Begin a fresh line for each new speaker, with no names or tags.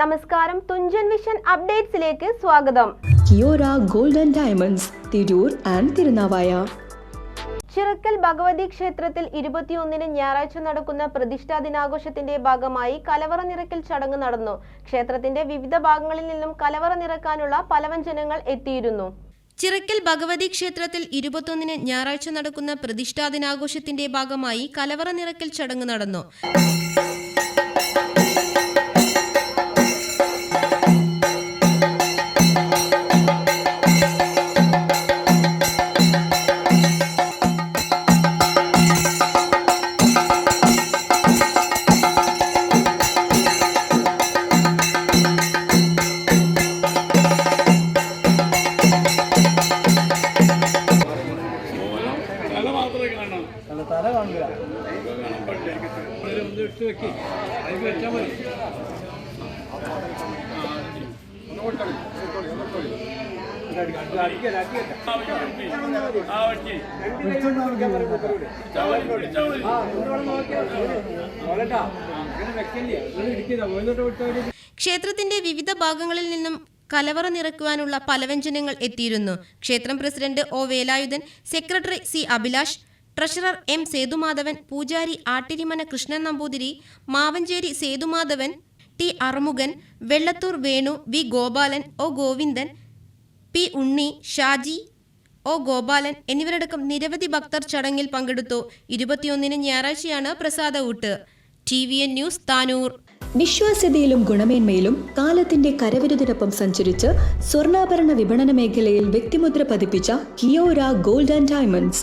നമസ്കാരം. തുഞ്ചൻ വിഷൻ അപ്ഡേറ്റ്സിലേക്ക് സ്വാഗതം.
Kiyora Golden and Diamonds Tirur and Thirunavaya.
Chirakkal Bhagavathi ക്ഷേത്രത്തിൽ ഇരുപത്തിയൊന്നിന് ഞായറാഴ്ച നടക്കുന്ന പ്രതിഷ്ഠാ ദിനാഘോഷത്തിന്റെ ഭാഗമായി കലവറ നിറയ്ക്കൽ ചടങ്ങ് നടന്നു. ക്ഷേത്രത്തിന്റെ വിവിധ ഭാഗങ്ങളിൽ നിന്നും കലവറ നിറക്കാനുള്ള പലവ്യഞ്ജനങ്ങൾ എത്തിയിരുന്നു.
ചിറക്കൽ ഭഗവതി ക്ഷേത്രത്തിൽ ഇരുപത്തൊന്നിന് ഞായറാഴ്ച നടക്കുന്ന പ്രതിഷ്ഠാ ദിനാഘോഷത്തിന്റെ ഭാഗമായി കലവറ നിറയ്ക്കൽ ചടങ്ങ് നടന്നു.
തല
കാണില്ല
ഒന്ന്
ക്ഷേത്രത്തിന്റെ വിവിധ ഭാഗങ്ങളിൽ നിന്നും കലവറ നിറക്കുവാനുള്ള പലവ്യഞ്ജനങ്ങൾ എത്തിയിരുന്നു. ക്ഷേത്രം president O Velayudhan secretary C Abhilash treasurer M Sethumadhavan പൂജാരി Attirimana Krishnan Namboothiri Mavancheri Sethumadhavan T Arumughan Vellathur Venu V Gopalan O Govindan P Unni Shaji O Gopalan എന്നിവരടക്കം നിരവധി ഭക്തർ ചടങ്ങിൽ പങ്കെടുത്തു. ഇരുപത്തിയൊന്നിന് ഞായറാഴ്ചയാണ് പ്രസാദ ഊട്ട്. T V N news Tanur.
വിശ്വാസ്യതയിലും ഗുണമേന്മയിലും കാലത്തിന്റെ കരവിരുതിനൊപ്പം സഞ്ചരിച്ച് സ്വർണാഭരണ വിപണന മേഖലയിൽ വ്യക്തിമുദ്ര പതിപ്പിച്ച കിയോര ഗോൾഡ് ആൻഡ് ഡയമണ്ട്സ്